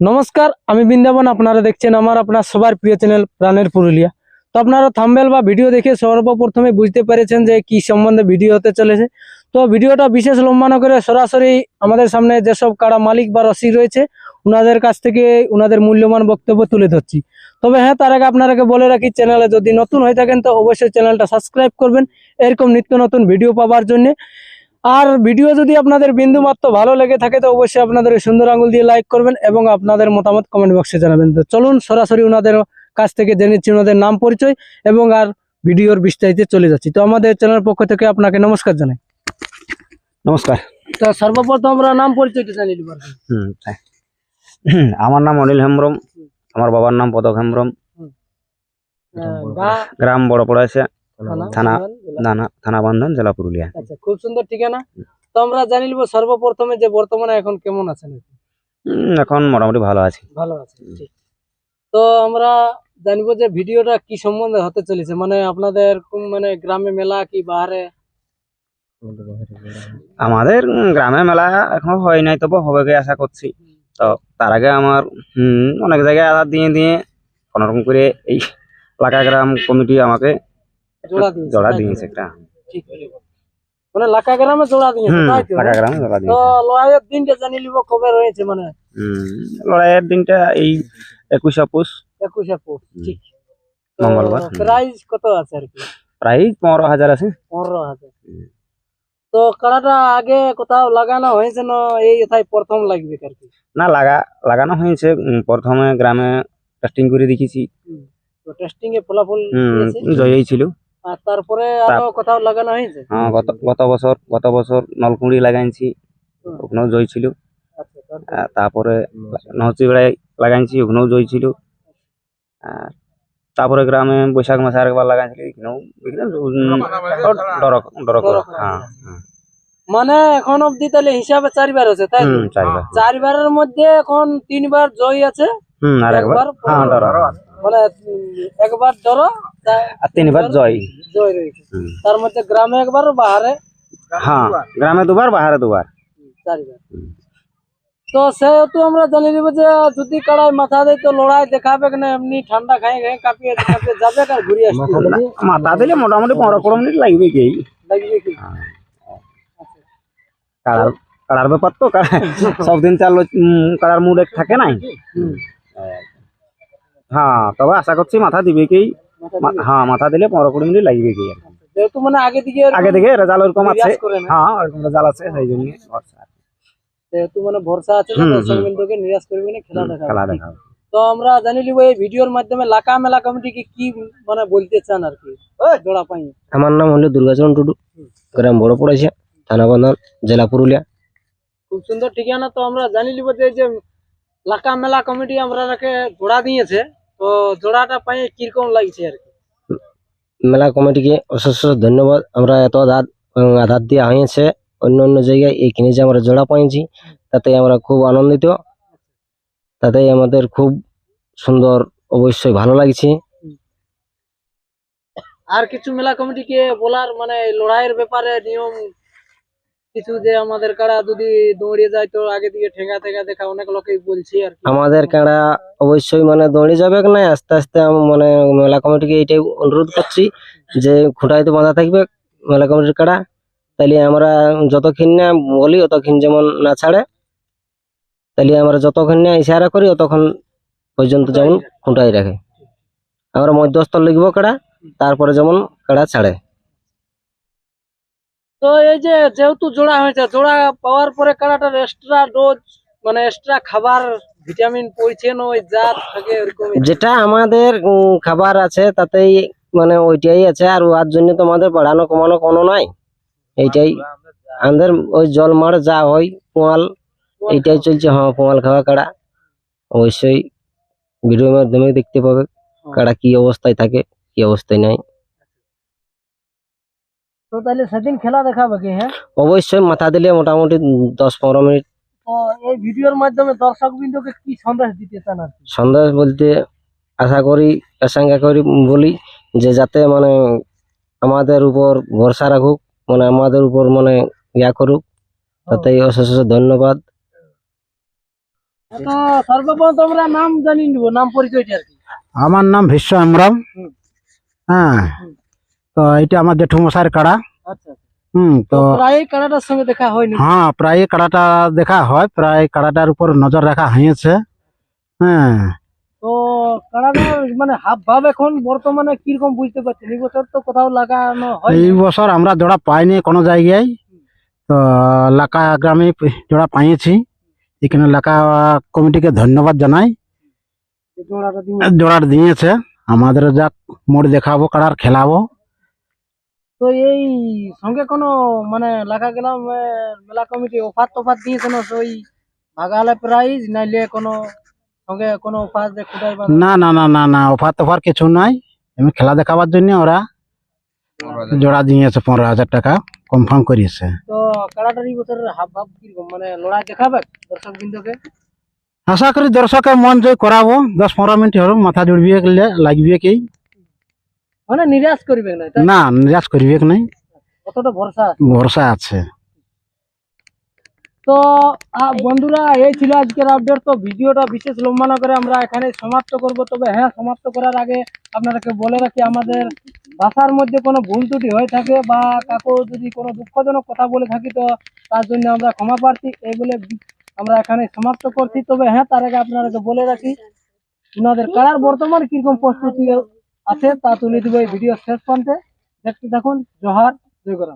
নমস্কার, আমি বৃন্দাবন, আপনারা দেখছেন আমার, আপনার সবার প্রিয় চ্যানেল প্রাণের পুরুলিয়া। তো আপনারা থাম্বেল বা ভিডিও দেখে সর্বপ্রথমে বুঝতে পেরেছেন যে কি সম্বন্ধে ভিডিও হতে চলেছে। তো ভিডিওটা বিশেষ লম্বা না করে সরাসরি আমাদের সামনে যেসব কারা মালিক বা রসিক রয়েছে ওনাদের কাছ থেকে ওনাদের মূল্যবান বক্তব্য তুলে ধরছি। তবে হ্যাঁ তার আগে আপনারাকে বলে রাখি, চ্যানেলে যদি নতুন হয়ে থাকেন তো অবশ্যই চ্যানেলটা সাবস্ক্রাইব করবেন। এরকম নিত্য নতুন ভিডিও পাওয়ার জন্য। আর ভিডিও যদি আপনাদের বিন্দু মাত্র ভালো লেগে থাকে তো অবশ্যই আপনাদের সুন্দর আঙুল দিয়ে লাইক করবেন এবং আপনাদের মতামত কমেন্ট বক্সে জানাবেন। তো চলুন সরাসরি ওনাদের কাছ থেকে জেনেছি ওনাদের নাম পরিচয় এবং আর ভিডিওর বিস্তারিতে চলে যাচ্ছি। তো আমাদের চ্যানেলের পক্ষ থেকে আপনাকে নমস্কার জানাই। নমস্কার। তো সর্বপ্রথম আমরা নাম পরিচয়টা জানিয়ে আমার নাম অনিল হেমব্রম। আমার বাবার নাম পদক হেমব্রম। গ্রাম বড় পড়াছে থানা। থানা? থানা বান্ধন জেলা পুরুলিয়া। আচ্ছা খুব সুন্দর ঠিকানা। তো আমরা সর্বপ্রথমে যে বর্তমানে এখন কেমন আছেন এখন মোটামুটি ভালো আছি। ভালো আছে তো আমরা জানব যে ভিডিওটা কি সম্বন্ধে হতে চলেছে। মানে আপনাদের মানে গ্রামে মেলা কি বাহারে? আমাদের গ্রামে মেলা এখনও হয় নাই তবে হবে গে আশা করছি। তো তার আগে আমার হুম, অনেক জায়গায় আধার দিয়ে দিয়ে কোনোরকম করে এই এলাকা গ্রাম কমিটি আমাকে জোড়া দিয়েছে জোড়া দিয়েছে একটা। ঠিক মানে লাকা গ্রামে জোড়া দিয়েছে হুম তাই তো এলাকা গ্রামে জোড়া তো লড়াইয়ের দিনটা জানি লিব কবে রয়েছে মানে? লড়াইয়ের দিনটা এই একুশে পুষ একুশে পৌষ হুম। ঠিক। মঙ্গলবার, প্রাইস কত আছে আর কি? পনেরো হাজার আছে। পনেরো হাজার। হুম। তো কাড়াটা আগে কোথাও লাগানো হয়েছে না এই এথায় প্রথম লাগবে আর কি? না লাগা লাগানো হয়েছে। প্রথমে গ্রামে টেস্টিং করে দেখেছি। তো টেস্টিং এ ফলাফল হুম, দিয়েছে? জয়ই ছিল আর তারপরে আরও কোথাও লাগানো হয়েছে হ্যাঁ গত গত বছর গত বছর নলকুড়ি লাগাইছি। ওখানেও জয় ছিল আচ্ছা তারপরে? আর তারপরে নহচি লাগাইছি ওখানেও জয় ছিল আর তারপরে গ্রামে বৈশাখ মাসে আরেকবার লাগাইছিল এখানেও ডরক ডরক ডরক হ্যাঁ হ্যাঁ। মানে এখন অব্দি তাহলে হিসাবে চারবার আছে তাই? চারবারের মধ্যে এখন তিনবার জয় আছে হুম আর একবার হ্যাঁ মানে একবার ডর আর তিনবার জয়। জয় রয়েছে। তার মধ্যে গ্রামে একবার বাহারে হ্যাঁ গ্রামে দুবার বাহারে দুবার। চারবার। তো সেহেতু আমরা জানি নিব যে যদি কাড়াই মাথা দেয় তো লড়াই দেখাবে না এমনি ঠান্ডা খাই খাই কাঁপিয়ে কাঁপিয়ে যাবে আর ঘুরিয়ে আসবে মাথা দিলে মোটামুটি পনেরো কুড়ি মিনিট লাগবে কি? লাগবে কি? কাড়ার কাড়ার ব্যাপার তো কাড়া- সবদিন চাল কাড়ার মুড থাকে নাই। হ্যাঁ তবে আশা করছি মাথা দিবে কি। হ্যাঁ মাথা দিলে পনেরো কুড়ি মিনিট লাগবে কি যেহেতু মানে আগে দিকে আগে থেকে রেজাল্ট ওরকম আছে। হ্যাঁ ওরকম রেজাল্ট আছে সেই জন্য ভরসা। যেহেতু মানে ভরসা আছে না হুম, দর্শক হুম। বিন্দুকে নিরাশ করবে না খেলা দেখা খেলা দেখা তো আমরা জানি লিব এই ভিডিওর মাধ্যমে লাকা মেলা কমিটিকে কি মানে বলতে চান আর কি? জোড়া পাই আমার নাম হলো দুর্গাচরণ টুডু গ্রাম বড় পড়েছে থানা বন্ধন জেলা পুরুলিয়া। খুব সুন্দর ঠিকানা। তো আমরা জানি লিব যে এই যে লাকা মেলা কমিটি আমরা জোড়া দিয়েছে। তো জোড়াটা পাই কীরকম লাগছে আর কি? মেলা কমিটিকে অশেষ ধন্যবাদ। আমরা এত আধার আধার দেওয়া হয়েছে অন্য অন্য জায়গায় এইখানে যে আমরা জোড়া পাইছি। তাতে আমরা খুব আনন্দিত। তাতে আমাদের খুব সুন্দর অবশ্যই ভালো লাগছে। আর কিছু মেলা কমিটিকে বলার মানে লড়াইয়ের ব্যাপারে নিয়ম কিছু যে আমাদের কারা যদি দৌড়িয়ে যায় তো আগে দিকে ঠেঙ্গা ঠেঙ্গা দেখা অনেক লোকেই বলছে আর আমাদের কাড়া অবশ্যই মানে দৌড়ে যাবে না আস্তে আস্তে মানে মেলা কমিটিকে এইটাই অনুরোধ করছি যে খুঁটাই তো বাঁধা থাকবে মেলা কমিটির কাড়া। তাইলে আমরা যতক্ষণ না বলি, অতক্ষণ যেমন না ছাড়ে, তাইলে আমরা যতক্ষণ না ইশারা করি, অতক্ষণ পর্যন্ত যেমন খুঁটাই রাখে। আমরা মধ্যস্থল লিখব কাড়া, তারপরে যেমন কাড়া ছাড়ে। তো এই যে যেহেতু জোড়া হয়েছে, জোড়া পাওয়ার পরে কারাটার এক্সট্রা ডোজ মানে এক্সট্রা খাবার ভিটামিন পড়ছে না ওই যা থাকে যেটা আমাদের খাবার আছে, তাতেই মানে ওইটাই আছে, আর ওর জন্য তো আমাদের বাড়ানো কমানো কোনো নাই। এইটাই। আমাদের ওই জল মার যা হয়, পোয়াল, এইটাই চলছে। হ্যাঁ পোয়াল খাওয়া কাড়া। অবশ্যই ভিডিওর মাধ্যমে দেখতে পাবে কাড়া কি অবস্থায় থাকে, কি অবস্থায় নাই। তো তাহলে সেদিন খেলা দেখাবে কি হ্যাঁ অবশ্যই মাথা দিলে মোটামুটি দশ পনেরো মিনিট তো এই ভিডিওর মাধ্যমে দর্শক বিন্দুকে কি সন্দেশ দিতে চান আর কি সন্দেশ বলতে আশা করি আশঙ্কা করি বলি যে যাতে মানে আমাদের উপর ভরসা রাখুক মানে আমাদের উপর মানে ইয়া করুক তাতেই অশেষ অশেষ ধন্যবাদ তো সর্বপ্রথম আমরা নাম জানিয়ে নিব নাম পরিচয়টা আর কি আমার নাম ভীষ্ম হেমব্রম হুম। হ্যাঁ। তো এটা আমার জেঠুমশাইয়ের কাড়া। আচ্ছা হুম তো প্রায় কাড়াটার সঙ্গে দেখা হয়নি? হ্যাঁ প্রায় কাড়াটা দেখা হয় প্রায় কাড়াটার উপর নজর রাখা হয়েছে। হ্যাঁ। তো মানে হাব ভাব এখন বর্তমানে কীরকম বুঝতে পারছেন? এই বছর তো কোথাও লাগানো হয় এই বছর আমরা জোড়া পাইনি কোনো জায়গায়। তো লাকা গ্রামে জোড়া পাইছি এখানে লাকা কমিটিকে ধন্যবাদ জানাই। জোড়াটা জোড়াটা দিয়েছে। আমাদের যাক মোড় দেখাবো কাড়ার খেলাবো। তো এই সঙ্গে কোনো মানে লেখা গেলাম মেলা কমিটি অফার টফার দিয়েছে না ওই ভাগালে প্রাইজ নাইলে কোনো সঙ্গে কোনো অফার খুদাই না? না না না না অফার টফার কিছু নাই। এমনি খেলা দেখাবার জন্য ওরা জোড়া দিয়েছে পনেরো হাজার টাকা কনফার্ম করিয়েছে। তো কাড়াটার এই বছরের হাব ভাব কীরকম মানে লড়াই দেখাবে দর্শক বিন্দুকে আশা করি দর্শকের মন জয় করাবো। দশ পনেরো মিনিট হলো মাথা জুড়বিয়ে লাগবে কি মানে নিরাশ করবে না না নিরাশ করিবে কি নাই। কতটা ভরসা? ভরসা আছে। তো বন্ধুরা এই ছিল আজকের আপডেট তো ভিডিওটা বিশেষ লম্বা না করে আমরা এখানে সমাপ্ত করব। তবে হ্যাঁ সমাপ্ত করার আগে আপনাদেরকে বলে রাখি আমাদের ভাষার মধ্যে কোনো ভুল ত্রুটি হয়ে থাকে বা কাকু যদি কোনো দুঃখজনক কথা বলে থাকি তো তার জন্য আমরা ক্ষমা প্রার্থী এই বলে আমরা এখানে সমাপ্ত করছি। তবে হ্যাঁ তার আগে আপনাদেরকে বলে রাখি ওনাদের কারার বর্তমান কীরকম প্রস্তুতি আছে তা তুলে দিব এই ভিডিও শেষ পর্যন্ত দেখতে থাকুন জোহার জয় করা